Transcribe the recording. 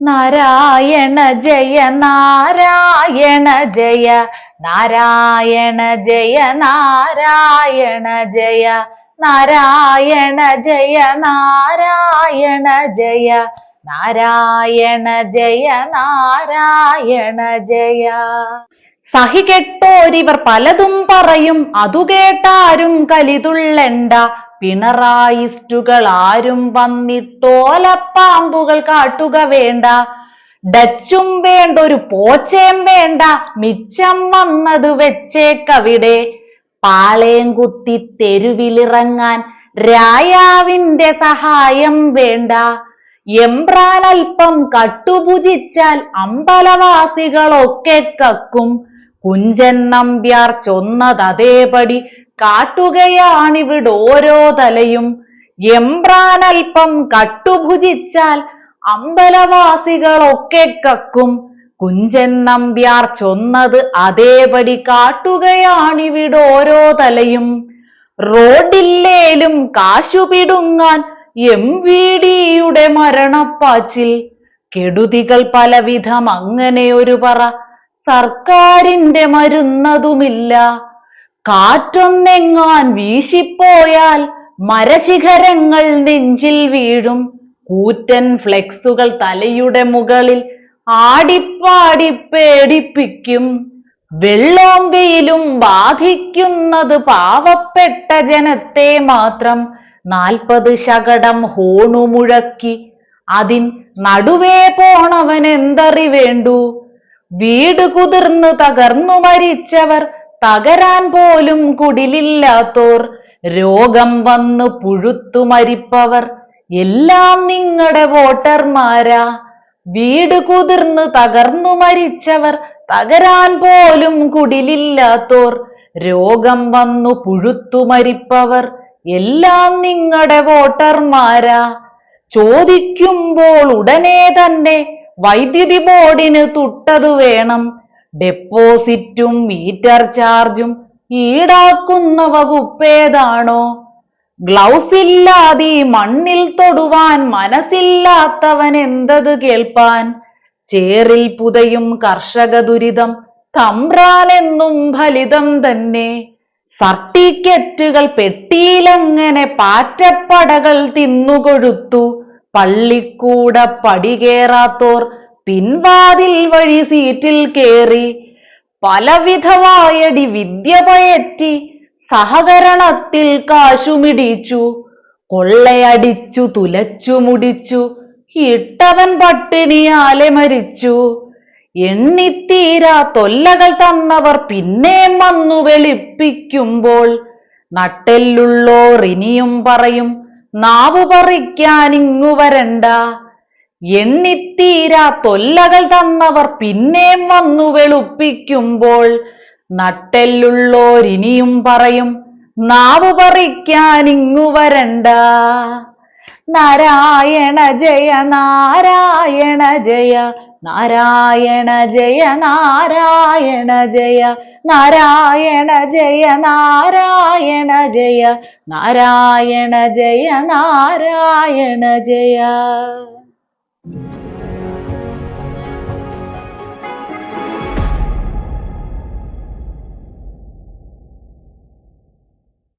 നാരായണ ജയ നാരായണ ജയ നാരായണ ജയ നാരായണ ജയ നാരായണ ജയ നാരായണ ജയ നാരായണ ജയ നാരായണ ജയ. സഹി കേട്ടോരിവർ പലതും പറയും അതു കേട്ടാരും കലിതുള്ളണ്ട പിണറായിസ്റ്റുകൾ ആരും വന്നിട്ടോലപ്പാമ്പുകൾ കാട്ടുക വേണ്ട. ഡച്ചും വേണ്ട ഒരു പോച്ചയും വേണ്ട. മിച്ചം വന്നത് വെച്ചേക്കവിടെ പാളയം കുത്തി തെരുവിലിറങ്ങാൻ രായാവിന്റെ സഹായം വേണ്ട. എംബ്രാൻ അല്പം കട്ടുപുജിച്ചാൽ അമ്പലവാസികളൊക്കെ കക്കും. കുഞ്ചൻ നമ്പ്യാർ ചൊന്നതതേപടി കാട്ടുകയാണിവിടെ ഓരോ തലയും. എംബ്രാനൽപ്പം കട്ടുഭുജിച്ചാൽ അമ്പലവാസികളൊക്കെ കക്കും. കുഞ്ചൻ നമ്പ്യാർ ചൊന്നത് അതേപടി കാട്ടുകയാണിവിടെ ഓരോ തലയും. റോഡില്ലേലും കാശുപിടുങ്ങാൻ എം വി ഡിയുടെ മരണപ്പാച്ചിൽ. കെടുതികൾ പലവിധം അങ്ങനെ ഒരു പറ. സർക്കാരിന്റെ മരുന്നതുമില്ല. കാറ്റൊന്നെങ്ങാൻ വീശിപ്പോയാൽ മരശിഖരങ്ങൾ നെഞ്ചിൽ വീഴും. കൂറ്റൻ ഫ്ലെക്സുകൾ തലയുടെ മുകളിൽ ആടിപ്പാടി പേടിപ്പിക്കും. വെള്ളവും വെയിലും ബാധിക്കുന്നത് പാവപ്പെട്ട ജനത്തെ മാത്രം. നാൽപ്പത് ശകടം ഹോണു മുഴക്കി. അതിൻ നടുവേ പോണവൻ എന്തറി വേണ്ടു വീട് കുതിർന്ന് തകർന്നു മരിച്ചവർ തകരാൻ പോലും കുടിലില്ലാത്തോർ രോഗം വന്ന് പുഴുത്തു മരിപ്പവർ. എല്ലാം നിങ്ങളുടെ വോട്ടർമാരാ. വീട് കുതിർന്ന് തകർന്നു മരിച്ചവർ തകരാൻ പോലും കുടിലില്ലാത്തോർ രോഗം വന്നു പുഴുത്തു മരിപ്പവർ. എല്ലാം നിങ്ങളുടെ വോട്ടർമാരാ. ചോദിക്കുമ്പോൾ ഉടനെ തന്നെ വൈദ്യുതി ബോർഡിന് തുട്ടതു വേണം. ഡെപ്പോസിറ്റും മീറ്റർ ചാർജും ഈടാക്കുന്ന വകുപ്പേതാണോ ഗ്ലൗസ് ഇല്ലാതെ മണ്ണിൽ തൊടുവാൻ മനസ്സില്ലാത്തവൻ എന്തത് കേൾപ്പാൻ? ചേറിൽ പുതയും കർഷക ദുരിതം തമ്പ്രാനെന്നും ഫലിതം തന്നെ. സർട്ടിക്കറ്റുകൾ പെട്ടിയിലങ്ങനെ പാറ്റപ്പടകൾ തിന്നുകൊഴുത്തു. പള്ളിക്കൂട പടികേറാത്തോർ പിൻവാതിൽ വഴി സീറ്റിൽ കേറി പലവിധമായടി വിദ്യ പയറ്റി സഹകരണത്തിൽ കാശുമിടിച്ചു കൊള്ളയടിച്ചു തുലച്ചു മുടിച്ചു ഇട്ടവൻ പട്ടിണിയാലെ മരിച്ചു. എണ്ണിത്തീരാ തൊല്ലകൾ തന്നവർ പിന്നെ വന്നു വെളിപ്പിക്കുമ്പോൾ നട്ടെല്ലുള്ളോർ ഇനിയും പറയും നാവു പറിക്കാൻ ഇങ്ങു വരണ്ട. എണ്ണിത്തീരാ തൊല്ലകൾ തന്നവർ പിന്നെയും വന്നു വെളുപ്പിക്കുമ്പോൾ നട്ടെല്ലുള്ളോരിനിയും പറയും നാവ് പറിക്കാൻ ഇങ്ങു വരണ്ട. നാരായണ ജയ നാരായണ ജയ നാരായണ ജയ നാരായണ ജയ നാരായണ ജയ നാരായണ ജയ നാരായണ ജയ നാരായണ ജയ.